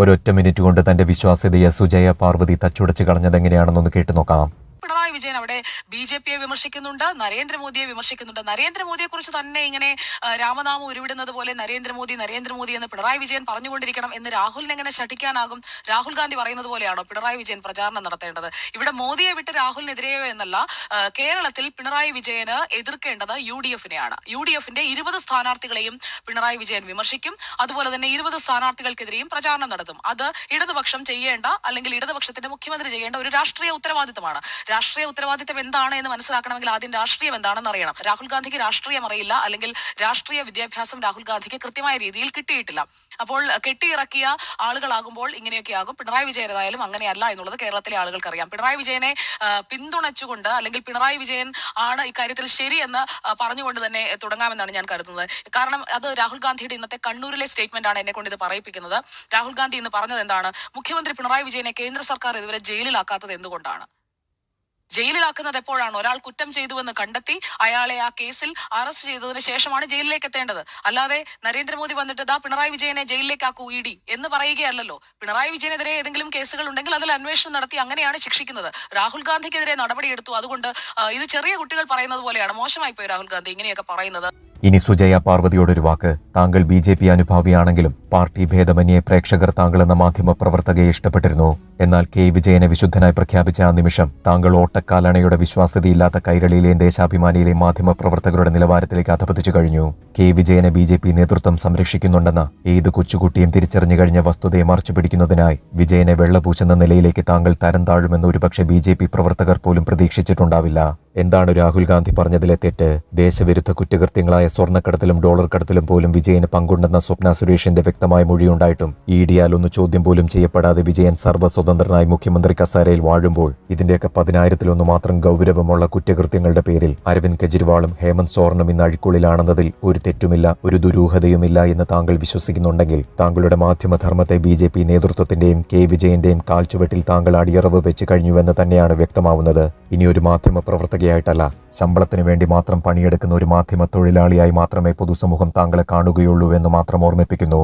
ഒരൊറ്റ മിനിറ്റ് കൊണ്ട് തന്റെ വിശ്വാസ്യതയെ സുജയ പാർവതി തച്ചുടച്ച് കളഞ്ഞതെങ്ങനെയാണെന്നൊന്ന് കേട്ടു നോക്കാം. പിണറായി വിജയൻ അവിടെ ബി ജെ പിയെ വിമർശിക്കുന്നുണ്ട് നരേന്ദ്രമോദിയെ വിമർശിക്കുന്നുണ്ട്. നരേന്ദ്രമോദിയെ കുറിച്ച് തന്നെ ഇങ്ങനെ രാമനാമം ഉരുവിടുന്നത് പോലെ നരേന്ദ്രമോദി നരേന്ദ്രമോദി എന്ന് പിണറായി വിജയൻ പറഞ്ഞുകൊണ്ടിരിക്കണം എന്ന് രാഹുലിനെ എങ്ങനെ ശഠിക്കാനാകും? രാഹുൽ ഗാന്ധി പറയുന്നത് പോലെയാണോ പിണറായി വിജയൻ പ്രചാരണം നടത്തേണ്ടത്? ഇവിടെ മോദിയെ വിട്ട് രാഹുലിനെതിരെയോ എന്നല്ല കേരളത്തിൽ പിണറായി വിജയന് എതിർക്കേണ്ടത് യു ഡി എഫിനെയാണ്. യു ഡി എഫിന്റെ ഇരുപത് സ്ഥാനാർത്ഥികളെയും പിണറായി വിജയൻ വിമർശിക്കും. അതുപോലെ തന്നെ ഇരുപത് സ്ഥാനാർത്ഥികൾക്കെതിരെയും പ്രചാരണം നടത്തും. അത് ഇടതുപക്ഷം ചെയ്യേണ്ട അല്ലെങ്കിൽ ഇടതുപക്ഷത്തിന്റെ മുഖ്യമന്ത്രി ചെയ്യേണ്ട ഒരു രാഷ്ട്രീയ ഉത്തരവാദിത്തമാണ് രാഷ്ട്രീയ ഉത്തരവാദിത്തം എന്താണ് എന്ന് മനസ്സിലാക്കണമെങ്കിൽ ആദ്യം രാഷ്ട്രീയം എന്താണെന്ന് അറിയണം. രാഹുൽ ഗാന്ധിക്ക് രാഷ്ട്രീയം അറിയില്ല അല്ലെങ്കിൽ രാഷ്ട്രീയ വിദ്യാഭ്യാസം രാഹുൽ ഗാന്ധിക്ക് കൃത്യമായ രീതിയിൽ കിട്ടിയിട്ടില്ല. അപ്പോൾ കെട്ടിയിറക്കിയ ആളുകളാകുമ്പോൾ ഇങ്ങനെയൊക്കെ ആകും പിണറായി വിജയൻ ഏതായാലും അങ്ങനെയല്ല എന്നുള്ളത് കേരളത്തിലെ ആളുകൾക്ക് അറിയാം പിണറായി വിജയനെ പിന്തുണച്ചുകൊണ്ട് അല്ലെങ്കിൽ പിണറായി വിജയൻ ആണ് ഇക്കാര്യത്തിൽ ശരിയെന്ന് പറഞ്ഞുകൊണ്ട് തന്നെ തുടങ്ങാമെന്നാണ് ഞാൻ കരുതുന്നത്. കാരണം അത് രാഹുൽ ഗാന്ധിയുടെ ഇന്നത്തെ കണ്ണൂരിലെ സ്റ്റേറ്റ്മെന്റ് ആണ് എന്നെ കൊണ്ട് ഇത് പറയിപ്പിക്കുന്നത്. രാഹുൽ ഗാന്ധി ഇന്ന് പറഞ്ഞത് എന്താണ്? മുഖ്യമന്ത്രി പിണറായി വിജയനെ കേന്ദ്ര സർക്കാർ ഇതുവരെ ജയിലിലാക്കാത്തത് എന്തുകൊണ്ടാണ്? ജയിലിലാക്കുന്നത് എപ്പോഴാണ്? ഒരാൾ കുറ്റം ചെയ്തുവെന്ന് കണ്ടെത്തി അയാളെ ആ കേസിൽ അറസ്റ്റ് ചെയ്തതിന് ശേഷമാണ് ജയിലിലേക്ക് എത്തേണ്ടത്. അല്ലാതെ നരേന്ദ്രമോദി വന്നിട്ട് ദാ പിണറായി വിജയനെ ജയിലിലേക്കാക്കൂ ഇ ഡി എന്ന് പറയുകയല്ലല്ലോ. പിണറായി വിജയനെതിരെ ഏതെങ്കിലും കേസുകൾ ഉണ്ടെങ്കിൽ അതിൽ അന്വേഷണം നടത്തി അങ്ങനെയാണ് ശിക്ഷിക്കുന്നത്. രാഹുൽ ഗാന്ധിക്കെതിരെ നടപടിയെടുത്തു. അതുകൊണ്ട് ഇത് ചെറിയ കുട്ടികൾ പറയുന്നത് പോലെയാണ്. മോശമായി പോയി രാഹുൽ ഗാന്ധി ഇങ്ങനെയൊക്കെ പറയുന്നത്. ഇനി സുജയ പാർവതിയോടൊരു വാക്ക്. താങ്കൾ ബി ജെ പി അനുഭാവിയാണെങ്കിലും പാർട്ടി ഭേദമന്യേ പ്രേക്ഷകർ താങ്കൾ എന്ന മാധ്യമ പ്രവർത്തകയെ ഇഷ്ടപ്പെട്ടിരുന്നു. എന്നാൽ കെ വിജയനെ വിശുദ്ധനായി പ്രഖ്യാപിച്ച ആ നിമിഷം താങ്കൾ ഓട്ടക്കാലണയുടെ വിശ്വാസ്യതയില്ലാത്ത കൈരളിയിലെയും ദേശാഭിമാനിയിലെയും മാധ്യമ പ്രവർത്തകരുടെ നിലവാരത്തിലേക്ക് അധപതിച്ചു കഴിഞ്ഞു. കെ വിജയനെ ബി ജെ പി നേതൃത്വം സംരക്ഷിക്കുന്നുണ്ടെന്ന ഏത് കൊച്ചുകുട്ടിയും തിരിച്ചറിഞ്ഞു കഴിഞ്ഞ വസ്തുതയെ മറച്ചു പിടിക്കുന്നതിനായി വിജയനെ വെള്ളപൂച്ചെന്ന നിലയിലേക്ക് താങ്കൾ തരം താഴുമെന്ന് ഒരുപക്ഷെ ബി പ്രവർത്തകർ പോലും പ്രതീക്ഷിച്ചിട്ടുണ്ടാവില്ല. എന്താണ് രാഹുൽ ഗാന്ധി പറഞ്ഞതിലെ തെറ്റ്? ദേശവിരുദ്ധ കുറ്റകൃത്യങ്ങളായ സ്വർണക്കടത്തിലും ഡോളർ കടത്തിലും പോലും വിജയന് പങ്കുണ്ടെന്ന സ്വപ്ന സുരേഷിന്റെ വ്യക്തമായ മൊഴിയുണ്ടായിട്ടും ഇ ഡിയാൽ ഒന്ന് ചോദ്യം പോലും ചെയ്യപ്പെടാതെ വിജയൻ സർവസ്വതന്ത്രനായി മുഖ്യമന്ത്രി കസാരയിൽ വാഴുമ്പോൾ ഇതിന്റെയൊക്കെ പതിനായിരത്തിലൊന്ന് മാത്രം ഗൗരവമുള്ള കുറ്റകൃത്യങ്ങളുടെ പേരിൽ അരവിന്ദ് കെജ്രിവാളും ഹേമന്ത് സോറനും ഇന്ന് അഴിക്കുള്ളിലാണെന്നതിൽ ഒരു തെറ്റുമില്ല ഒരു ദുരൂഹതയുമില്ല എന്ന് താങ്കൾ വിശ്വസിക്കുന്നുണ്ടെങ്കിൽ താങ്കളുടെ മാധ്യമധർമ്മത്തെ ബി ജെ പി നേതൃത്വത്തിന്റെയും കെ വിജയന്റെയും കാൽച്ചുവട്ടിൽ താങ്കൾ അടിയറവ് വെച്ച് കഴിഞ്ഞുവെന്ന് തന്നെയാണ് വ്യക്തമാവുന്നത്. ഇനിയൊരു മാധ്യമപ്രവർത്തകൻ മാധ്യമ പ്രവർത്തകയായിട്ടല്ല ശമ്പളത്തിന് വേണ്ടി മാത്രം പണിയെടുക്കുന്ന ഒരു മാധ്യമ തൊഴിലാളിയായി മാത്രമേ പൊതുസമൂഹം താങ്കളെ കാണുകയുള്ളൂ എന്ന് മാത്രം ഓർമ്മിപ്പിക്കുന്നു.